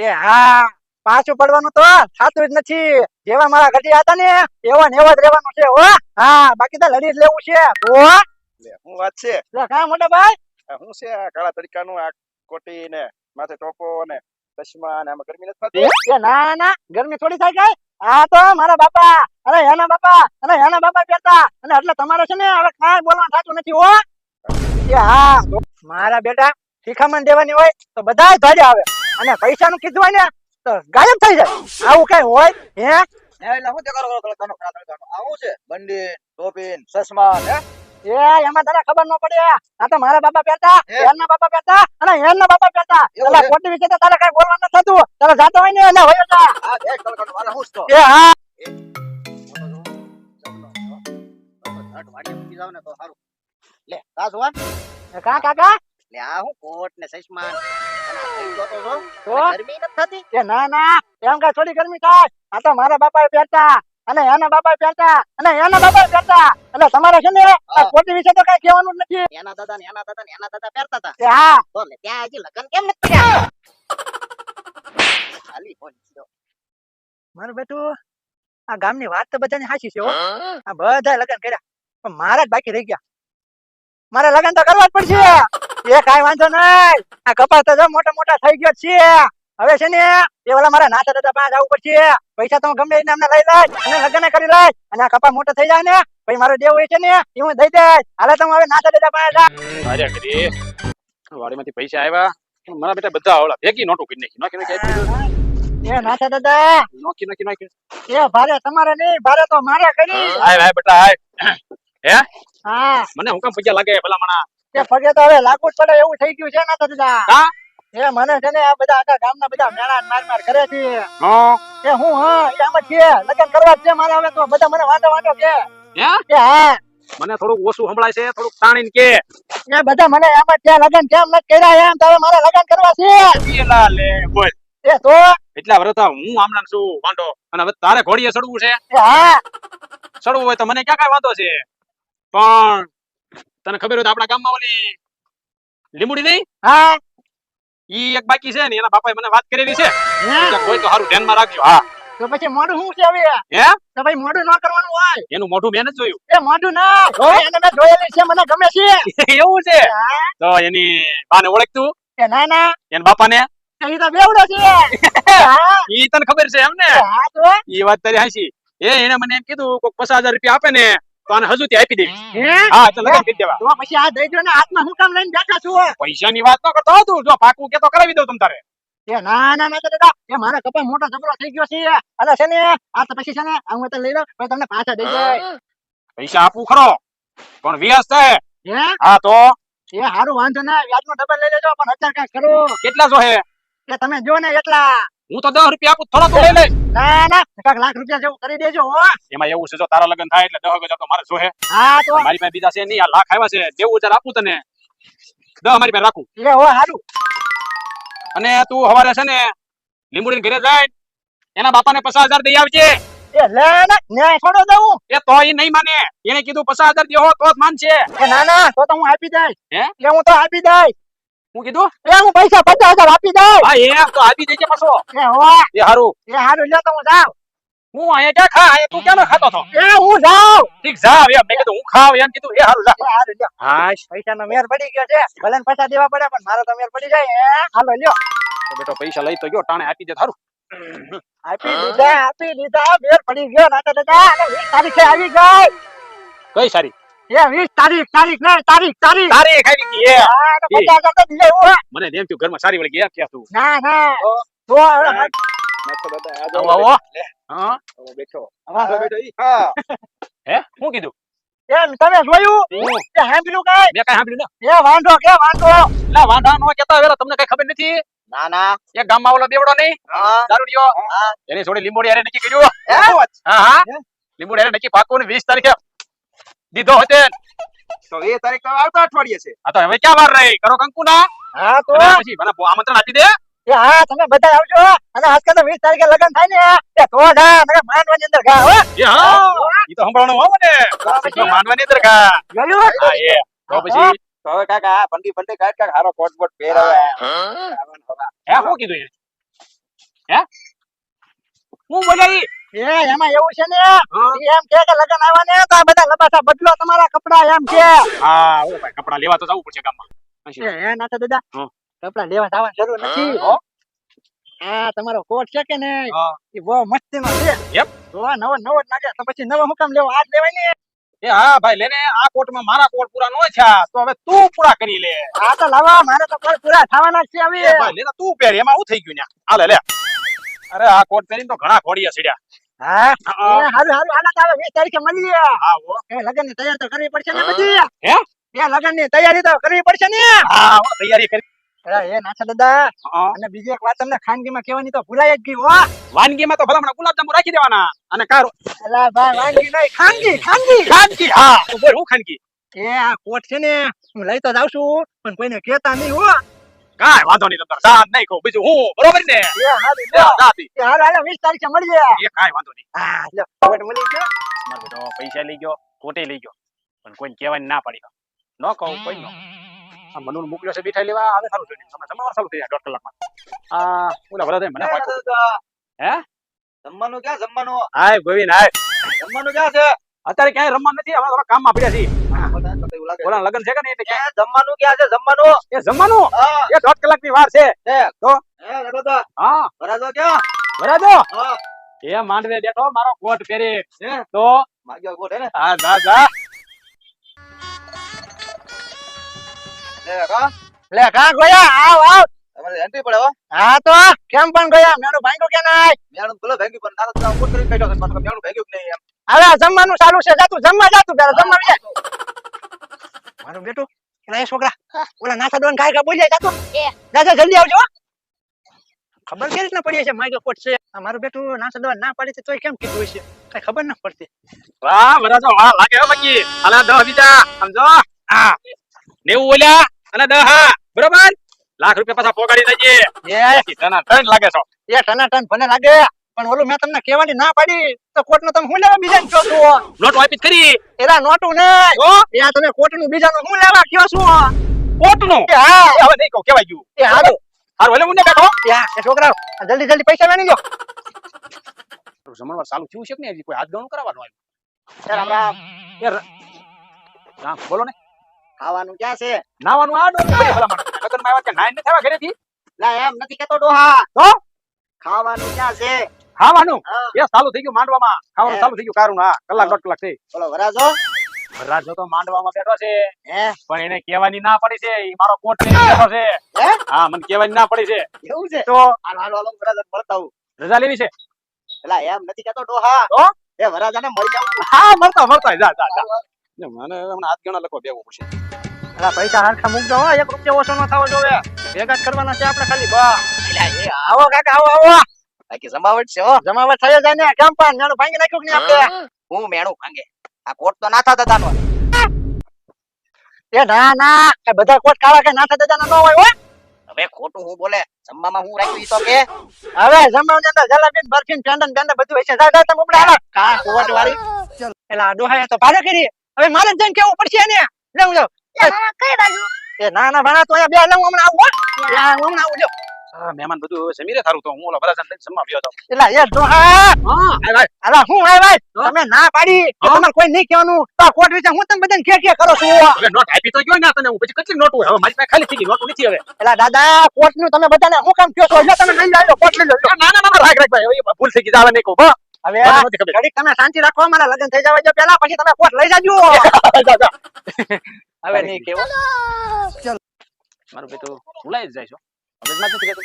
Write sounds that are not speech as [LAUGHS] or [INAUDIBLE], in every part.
એ હા પાછું પડવાનું તો થાતું જ નથી. જેવા મારા ઘટી હતા ને એવા ને એવા જ રહેવાનું છે હો. હા બાકી તો લડી જ લેવું છે. ઓ હું વાત છે? લે કા મોટા ભાઈ. હું છે કાળા તડકાનું આ કોટી ને માથે ટોપો ને ચશ્મા ને આમાં ગરમી નથી થતી? ના ના ગરમી થોડી થાય કઈ. આ તો મારા બાપા અરે એના બાપા અરે એના બાપા પહેરતા અને એટલે તમારે છે ને હવે કાંઈ બોલવાનું થતું નથી હો. હા મારા બેટા શિખામણ દેવાની હોય તો બધા ધડે આવે. અને પૈસા નું કીધું હોય ને તો ગાયબ થઈ જાય આવું કઈ હોય હે એટલે હું તે કરો કરો કરો કાળા આવું છે બંડી ટોપી ચશ્મા હે એ એમાં તને ખબર ન પડે આ તો મારા બાપા પહેરતા એના બાપા પહેરતા અને એના બાપા પહેરતા એટલે ખોટી વિશે તો તારે કઈ બોલવાનું ન થતું તારે જાતો હોય ને એને હોય જા આ દેખ તડકાનું વાલા હું તો એ હા લે તાસ વાન એ કા કાકા લે આ હું કોટ ને ચશ્મા ને ના. એમ કઈ થોડી ગરમી થાય. આ તો મારા બાપા પહેરતા. અને એના બાપા પહેરતા. અને એના બાપા પહેરતા. એટલે તમારે છે ને પોતી વિશે તો કઈ કહેવાનું જ નથી. એના દાદા ને એના દાદા ને એના દાદા પહેરતા હતા. હા. તો ત્યાં હજી લગન કેમ નથી ખાલી ફોન મારું બેટું આ ગામની વાત તો બધાને સાચી છે આ બધા લગ્ન કર્યા. પણ મારા જ બાકી રહી ગયા. મારે લગ્ન તો કરવા જ પડશે. એ કાઈ વાંધો નહીં. આ કપાસ તો મોટા મોટા થઈ ગયો છે. હવે છે ને એ ઓલા મારા નાતા દાદા પાસે જવું પડશે. પૈસા તો ગમે એને અમને લઈ લઈશ અને લગ્ન કરી લઈશ. અને આ કપા મોટા થઈ જાય ને પછી મારો દેવ હોય છે ને એ હું દઈ દઈશ. હાલે તો હવે નાતા દાદા પાસે જા અરે કરી. વાડીમાંથી પૈસા આવ્યા. મારા બેટા બધા આવડા ભેગી નોટું કરી નાખી. નોખી એ નાતા દાદા. નોકી નોકી નોખી. એ ભારે તમારે નહીં ભારે તો મારે કરી. આય હાય બેટા હાય હા? મને હું કામ પૈસા લાગે ભલા મણા તે પગે તો હવે લાગુ જ પડે એવું થઈ ગયું છે નાતા દાદા. કા? એ મને છે ને આ બધા આખા ગામના બધા મેળા માર માર કરે છે. હા. એ હું હા એમ જ છે. લગન કરવા છે મારે હવે તો. બધા મને વાંધો વાંધો કે હે? હા. મને થોડું ઓછું સંભળાય છે થોડું તાણીને કે. એ બધા મને એમ જ છે લગન કેમ ન કર્યા એમ તારે મારે લગન કરવા છે. પેલા લે બોલ. એ તો? એટલા વર્ષ તો હું આમણાં છું વાંઢો અને હવે તારે ઘોડીએ ચડવું છે? હા. ચડવું હોય તો મને ક્યાં કાંઈ વાંધો છે? પણ તને ખબર હોય તો આપણા ગામમાં ઓલી લીંબુડી નહીં હા. ઈ એક બાકી છે ને એના બાપાએ મને વાત કરેલી છે. કોઈ તો સારું ધ્યાનમાં રાખજો. હા. તો પછી મોઢું શું છે હવે? હે? તો ભાઈ મોઢું ન કરવાનું હોય. એનું મોઢું મેં જોયું. એ મોઢું ના. એને મેં જોયેલી છે મને ગમે છે. [LAUGHS] એવું છે? તો એની બાને ઓળખતું? એ ના ના. એના બાપાને? એ તો બેવડો છે. હા. [LAUGHS] ઈ તને ખબર છે એમ ને હા તો. ઈ વાત તારી હાસી. એ એને મને એમ કીધું કોક પચાસ હજાર રૂપિયા આપે ને તો આને હજુથી આપી દઈશ. હા? તો લગન કરી દેવા. તો પછી આ દઈ ને હાથમાં હું કામ લઈને બેઠા છું પૈસાની વાત ન કરતો તું. જો પાકું કે કરાવી દઉં તમ તારે. એ ના ના ના દાદા એ મારા કપા મોટો ઝઘડો થઈ ગયો છે. અને છે ને આ તો પછી છે ને હું તો લઈ લઉં પછી તમને પાછા દઈ જાય પૈસા આપું ખરો પણ વ્યાજ થાય હે? હા તો? એ હારું વાંધો ના વ્યાજનો ડબલ લઈ લેજો પણ અત્યારે કાંઈ કરો. કેટલા જો હે? કે તમે જો ને એટલા. હું તો દસ રૂપિયા આપું થોડા તો લઈ લે ના ના કાંઈક લાખ રૂપિયા જેવું કરી દેજો હો. એમાં એવું છે જો તારા લગ્ન થાય એટલે દસ હજાર તો મારે જોહે. હા તો મારી પાસે બીજા છે નહીં આ લાખ આવ્યા છે દેવું હજાર આપું તને. દસ મારી પાસે રાખું. એ હો હારું. અને તું હવારે છે ને લીંબુડી ઘરે જાય એના બાપાને પચાસ હજાર દઈ આવજે. એ લે ના ન્યાય થોડો દઉં. એ તો એ નહીં માને. એને કીધું પચાસ હજાર દેવો તો જ માનશે. એ ના ના તો તો હું આપી દઈ હે? એ હું તો આપી દઈશ. હું કીધું? એ હું પૈસા પચાસ હજાર આપી દઈશ હા એમ તો આપી દેજે પાછો. એ હો એ હારું. એ હારું લ્યો તો હું જાઉં. હું અહીંયા ક્યાં ખા? અહીંયા તું ક્યાં ખાતો હતો? એ હું જાઉં. ઠીક જા એમ. મેં કીધું હું ખાવ એમ કીધું. એ હારું એ હારું લ્યો. હાશ પૈસાનો મેર પડી ગયો છે. ભલે ને પૈસા દેવા પડે પણ મારો તો મેર પડી જાય. હે હાલો લ્યો. બેટો પૈસા લઈ તો ગયો ટાણે આપી દે થારું આપી દીધા આપી દીધા. મેર પડી ગયો નાટા દાદા તારીખે આવી ગઈ. કઈ સારી? એ વીસ તારીખ તારીખ તારીખ તારીખ. સારી ખાઈ ગઈ એ હા, તો પચાસ હજાર તો દીધા મને એમ થયું ઘરમાં સારી વળી ગયા ક્યાં તું ના ના. તો નાખો દાદા આવો આવો. હા. બેઠો. હવે બેઠો ઈ. હા. હે? શું કીધું? એમ તમે જોયું? સાંભળ્યું કાંઈ? મેં કઈ સાંભળ્યું ને. એ વાંધો કે વાંધો. ના વાંધા નો કેતા વેલા તમને કઈ ખબર નથી? ના ના. એક ગામમાં ઓલો બેવડો નહીં? દારૂડિયો એની થોડી લીંબોડી આરે નક્કી કર્યું. હા હા. લીંબોડી નક્કી પાકું ને વીસ તારીખે દીધો હતે તો એ તારીખ તો આવતા અઠવાડિયે છે. આ તો હવે ક્યાં વાર રહી? કરો કંકુના હા તો? પછી મને આમંત્રણ આપી દે. એ હા તમે બધા આવજો અને આજકાલ તો વીસ તારીખે લગ્ન થાય ને એ તો ગા નકર માંડવાની અંદર ગા હો. એ હા ઈ તો સંભળાણું હો મને તો માનવાની અંદર કા ગયો? હા એ. તો પછી? તો હવે કાકા બંડી બંડી કાટ કાઢ હારો કોટ બોટ પહેરાવે. હે. શું કીધું હે? હું બોલાઈ એ એમાં એવું છે ને એમ કે કે લગન આવ્યા ને તો આ બધા લબાસા બદલો તમારા કપડા એમ છે હા ઓ ભાઈ કપડા લેવા તો જવું પડશે ગામમાં. એ હે દાદા. કપડા લેવા જવાની જરૂર નથી. આ તમારો કોટ છે કે નહીં? હા. ઈ બહુ મસ્તીનો છે. Yep. તો નવો નવો જ લાગે. તો પછી નવો હું કામ લેવો આજ લેવાય ને. એ હા ભાઈ લેને આ કોટમાં મારા કોટ પૂરા નો થયા તો હવે તું પૂરા કરી લે. આ તો લાવા મારે તો કોટ પૂરા થવાના છે હવે. ભાઈ લેને તું પહેર એમાં હું થઈ ગયું ને હાલે લે. અરે આ કોટ પહેરીને તો ઘણા ઘોડિયા સીડ્યા. હા? હારું હારું હાલા તો હવે 20 તારીખે મળીએ હા. લગનની તૈયારી તો કરવી પડશે ને બધી. હે? એ લગનની તૈયારી તો કરવી પડશે ને. હા તૈયારી કરી. એ નાથા દાદા. અને બીજી એક વાત તમને ખાનગીમાં કહેવાની તો ભૂલાય જ ગઈ હો. વાનગીમાં તો ભલા ગુલાબજાંબુ રાખી દેવાના અને કારો. અલા ભાઈ વાનગી નહીં ખાનગી ખાનગી. ખાનગી હા. બોલ હું ખાનગી. એ આ કોટ છે ને હું લઈ તો જાઉં છું પણ કોઈને કહેતા નહીં હો. કાંઈ વાંધો નહીં તમને નહીં કહું. બીજું હું બરોબર ને? 20 તારીખે મળીએ. એ કાંઈ વાંધો નહીં. પૈસા લઈ ગયો કોટે લઈ ગયો. પણ કોઈને કહેવાય ના પાડી. ન કહું કોઈ નો મોકલ્યો છે મીઠાઈ લેવા. આવે સારું તમે જમવા સારું થઈ જાય દોઢ કલાકમાં. આ ઓલા ભલા મને હે? જમવાનું ક્યાં જમવાનું? હાય ગોવિંદ હાય. જમવાનું ક્યાં છે? અત્યારે ક્યાંય રમવા નથી અમે થોડા કામમાં પડ્યા છીએ. ઓલા લગ્ન છે કે નહીં એટલે જમવાનું ક્યાં છે? જમવાનું? એ જમવાનું? એ દોઢ કલાકની વાર છે. તો? હે. ભરાજો ક્યાં? ભરાજો? એ માંડવે બેઠો મારો કોટ પહેરી. તો? માગ્યો કોટ હે ને? હા જા જા. લે કા લે કા ગયા? આવ આવ. તમારે એન્ટ્રી પડે હો. હા તો કેમ પણ ગયા? મેળો ભાંગ્યો કે નહીં? મેણું બોલો ભેગી પણ તારો તો કોટ છે. મને મેણું ભેગ્યું કે નહીં એમ. હવે જમવાનું ચાલુ છે. જાતું જમવા જાતું પેલા જમવા જાય મારું બેટું. એ છોકરા ઓલા નાથા દોન કાય કા બોલ્યા જાતું દાદા જલ્દી આવજો. ખબર કેવી રીતના પડી છે માગ્યો કોટ છે. આ મારું બેટું નાથા દોન ના પાડી છે તોય કેમ કીધું છે કઈ ખબર ના પડતી. વાહ બરાજો વાહ લાગે હો બાકી. અલા દહ બીજા સમજો? હા. નેવું ઓલ્યા અને દહ હા. બરોબર? લાખ રૂપિયા પાછા પોગાડી દેજે એ ત્રણ લાગે છો. એ ટના ટન ભલે લાગે. પણ ઓલું મેં તમને કહેવાની ના પાડી તો કોર્ટનું તમે શું લેવા બીજા કયો છો? નોટ વાપિત કરી. એરા નોટું ને. તો એ તમે કોર્ટનું બીજા નું શું લેવા કયો છો? કોર્ટનું હા. હવે નહીં કહું કેવાય ગયું. એ હાલો હારું એટલે હું બેઠો ત્યાં છોકરા જલ્દી જલ્દી પૈસા વેણી દો જમણવાર ચાલુ થયું છે કે નહીં કોઈ હાથ ગણું કરાવવાનું આવ્યું રામ રામ. એ રામ બોલો ને. ખાવાનું ક્યાં છે? નાવાનું આ ડોલ ભલા મને લગનમાં આવ્યા કે નાઈ નથી આવ્યા ઘરેથી? લા એમ નથી કેતો ડોહા. તો? ખાવાનું ક્યાં છે? ખાવાનું? હા. એ ચાલુ થઈ ગયું માંડવામાં. ખાવાનું. ચાલુ થઈ ગયું કારું હા. કલાક દોઢ કલાક થઈ. બોલો વરાજો. રાજો તો માંડવામાં બેઠો છે. પણ એને કહેવાની ના પડી છે. ઈ મારો કોટ લઈને બેઠો છે. હા? મને કહેવાની ના પડી છે. એવું છે? તો હાલો હાલો હાલો વરાજા મળતા હું રજા લેવી છે? એલા એમ નથી કેતો ડોહા. તો? એ વરાજાને મળી જાવ હા મળતા મળતા. જા જા જા. મને હમણાં હાથ ગણા લખવા બેવું પડશે. એલા પૈસા હરખા મૂકજો હો. એક રૂપિયા ઓછો ન થવો જોવે. ભેગા જ કરવાના છે આપણે ખાલી બા એલા એ આવો કાકા આવો આવો. બાકી જમાવટ છે હો. જમાવટ થઈ જાય ને કેમ પણ મેણું ભાંગી નાખ્યું કે નહીં આપણે? હું. મેણું ભાંગે. આ કોટ તો ના થતા તાનો એ ના ના. બધા કોટ કાળા કે નાથા દાદા ન હોય હો. હવે ખોટું હું બોલે. જમવામાં હું રાખ્યું ઈ તો કે? હવે જમવાની અંદર જલેબી બરફી ને પેંડા બધું હશે જા જા તમે ઉપડે હાલો. કા કોટ વાળી એલા ડોહાએ તો ભાડે કરી. હવે મારે જઈને કેવું પડશે એને? લેવું લેવું એ ના ના ભાણા તો અહીંયા બે લઉં હમણાં આવું હો. હમણાં આવું હા મહેમાન બધું હવે સમીરે થારું તો. હું ઓલા બરાબર લઈને જમવા આવ્યો હતો. એલા એ ડોહા હા ભાઈ અલા હું આય ભાઈ તમે ના પાડી કે તમારે કોઈ નહીં કહેવાનું. તો આ કોટ વિશે હું તને બધાને કે કે કરો છું. એટલે નોટ આપી તો ગયો ને તને. હું પછી કેટલી નોટ હવે મારી પાસે ખાલી થઈ ગઈ નોટ નથી હવે. એલા દાદા કોટનું તમે બધાને હું કામ કયો છો? એટલે તમે લઈ આવ્યો કોટ લઈ લો ના ના ના રાખ રાખ ભાઈ. ભૂલ થઈ ગઈ જાવે નહીં કહું. બા હવે ઘડીક તમે શાંતિ રાખો મારા લગ્ન થઈ જવા જો પેલા પછી તમે કોટ લઈ જાજો. [LAUGHS] હવે નહીં કેવો મારું ભાઈ તો ભૂલાઈ જ જાય છો. મગજમાં નથી કહેતો.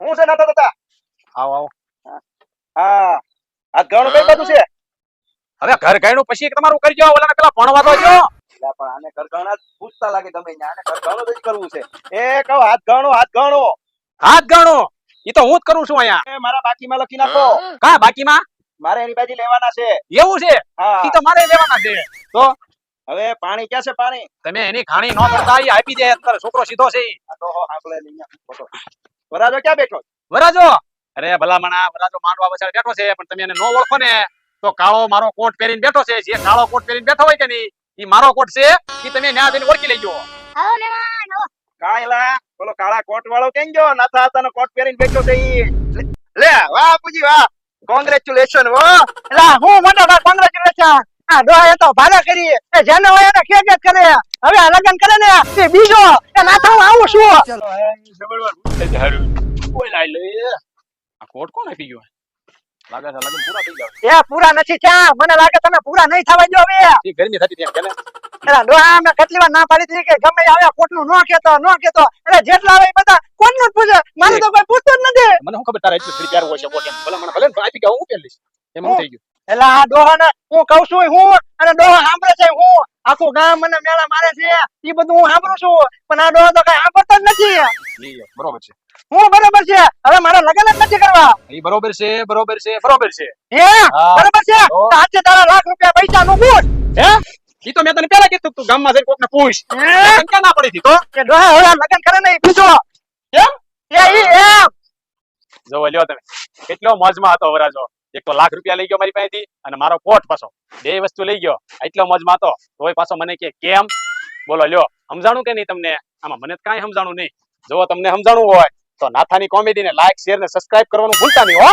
હું છે નાતા દાદા આવો આવો. હા. આ ઘણું કઈ બધું છે? હવે ઘર ગાયનું પછી તમારું કરજો. ઓલાને પેલા ભણવા દો જો પણ આને ઘરઘાણા જ પૂછતા લાગે તમે. આને જ કરવું છે. એ કહો હાથ ગણો હાથ ઘણો. હાથ ગણો એ તો હું જ કરું છું અહીંયા. મારા બાકીમાં લખી નાખો. કા બાકીમાં? મારે એની બાજી લેવાના છે. એવું છે? હા. એ તો મારે લેવાના છે. હવે પાણી ક્યાં છે પાણી? તમે એની ખાણી નો કરતા ઈ આપી દે અત્યારે છોકરો સીધો છે વરાજો ક્યાં બેઠો વરાજો! અરે ભલામણા વરાજો માંડવા બસાડ બેઠો છે પણ તમે એને નો ઓળખો ને તો કાળો મારો કોટ પહેરીને બેઠો છે. જે કાળો કોટ પહેરીને બેઠો હોય કે નહીં ઈ મારો કોટ છે ઈ તમે ન્યા જઈને ઓળખી લેજો. કાંઈ કાયલા બોલો કાળા કોટ વાળો કેમ ગયો? નાથા તને કોટ પહેરીને બેઠો છે ઈ. લે, લે વાહ પૂજી વાહ. કોંગ્રેચ્યુલેશન વો લા હું મને કોંગ્રેચ્યુલેશન આ ડોહાએ તો ભાડા કરી. એ જેને હોય એને કે કે કરે. હવે આ લગ્ન કરે ને બીજો. એ આવું છું. હારું. કોઈ લાઈ લે. આ કોટ કોણ આપી ગયો? લાગે છે લગન પૂરા થઈ ગયા. એ પૂરા નથી થયા. મને લાગે તમે પૂરા નહીં થવા દો હવે. એ ગરમી થતી ત્યાં કેને ડોહા કેટલી વાર ના પાડી હતી કે ગમે આવે કોટનું નો કેતો નો કેતો. એટલે જેટલા આવે બધા કોટનું જ પૂછે. મારે તો કોઈ પૂછતો જ નથી. મને શું ખબર તારા એટલી થોડી પ્યાર હોય છે કોટ એમ? ભલે મને ભલે આપી ગયા હું પહેરી એમ હું થઈ ગયું? એટલે આ ડોહાને હું કઉ છું હું અને ડોહા સાંભળે છે હું. આખું ગામ મને મેળા મારે છે. એ બધું હું સાંભળું છું. પણ આ ડોહા તો કઈ સાંભળતો જ નથી. બરોબર છે. હું બરોબર છે? હવે મારે લગન જ નથી કરવા. એ બરોબર છે બરોબર છે બરોબર છે. હે? બરોબર છે? આજે તારા લાખ રૂપિયા પૈસા નું ગુટ હે? ઈ તો મેં તને પેલા કીધું તું ગામમાં જઈને કોકને પૂછ? તને ના પડી હતી તો? કે ડોહા હવે લગ્ન કરે નહીં પૂછો. કેમ? એ ઈ એમ. જોવો લ્યો તમે. કેટલો મોજમાં હતો વરાજો. એક તો લાખ રૂપિયા લઈ ગયો મારી પાસેથી અને મારો કોટ પાછો. બે વસ્તુ લઈ ગયો. એટલો મોજમાં હતો તોય પાછો મને કે, કેમ? બોલો, લ્યો, સમજાણું કે નહીં તમને? આમાં મને કાંઈ સમજાણું નહીં. જો તમને સમજાણું હોય, તો નાથાની કોમેડીને લાઈક શેર ને સબસ્ક્રાઇબ કરવાનું ભૂલતા નહીં, હો.